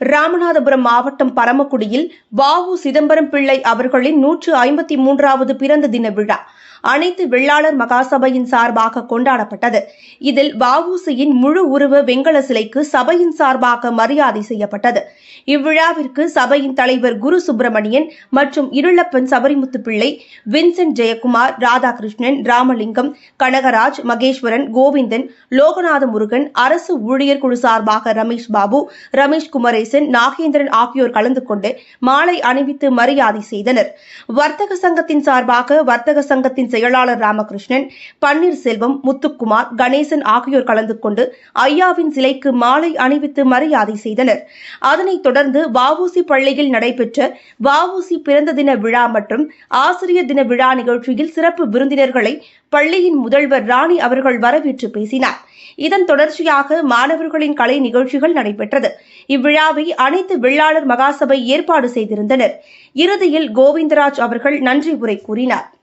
ராமநாதபுரம் மாவட்டம் பரமக்குடியில் வாவு சிதம்பரம் பிள்ளை அவர்களின் நூற்று ஐம்பத்தி மூன்றாவது பிறந்த தின விழா. அனைத்து வெள்ளாளர் மகாசபையின் சார்பாக கொண்டாடப்பட்டது. இதில் வாவூசியின் முழு உருவ வெங்கல சிலைக்கு சபையின் சார்பாக மரியாதை செய்யப்பட்டது. இவ்விழாவிற்கு சபையின் தலைவர் குரு சுப்பிரமணியன் மற்றும் இருளப்பன் சபரிமுத்து பிள்ளை வின்சென்ட் ஜெயக்குமார் ராதாகிருஷ்ணன் ராமலிங்கம் கனகராஜ் மகேஸ்வரன் கோவிந்தன் லோகநாத முருகன் அரசு ஊழியர் குழு சார்பாக ரமேஷ் பாபு ரமேஷ் குமரேசன் நாகேந்திரன் ஆகியோர் கலந்து கொண்டு மாலை அணிவித்து மரியாதை செய்தனர். வர்த்தக சங்கத்தின் சார்பாக வர்த்தக சங்கத்தின் செயலாளர் ராமகிருஷ்ணன் பன்னீர்செல்வம் முத்துக்குமார் கணேசன் ஆகியோர் கலந்து கொண்டு ஐயாவின் சிலைக்கு மாலை அணிவித்து மரியாதை செய்தனர். அதனைத் தொடர்ந்து வஉசி பள்ளியில் நடைபெற்ற வஉசி பிறந்த தின விழா மற்றும் ஆசிரியர் தின விழா நிகழ்ச்சியில் சிறப்பு விருந்தினர்களை பள்ளியின் முதல்வர் ராணி அவர்கள் வரவேற்று பேசினார். இதன் தொடர்ச்சியாக மாணவர்களின் கலை நிகழ்ச்சிகள் நடைபெற்றது. இவ்விழாவில் விழாவை அனைத்து வெள்ளாளர் மகாசபை ஏற்பாடு செய்திருந்தனர். இறுதியில் கோவிந்தராஜ் அவர்கள் நன்றி உரை கூறினார்.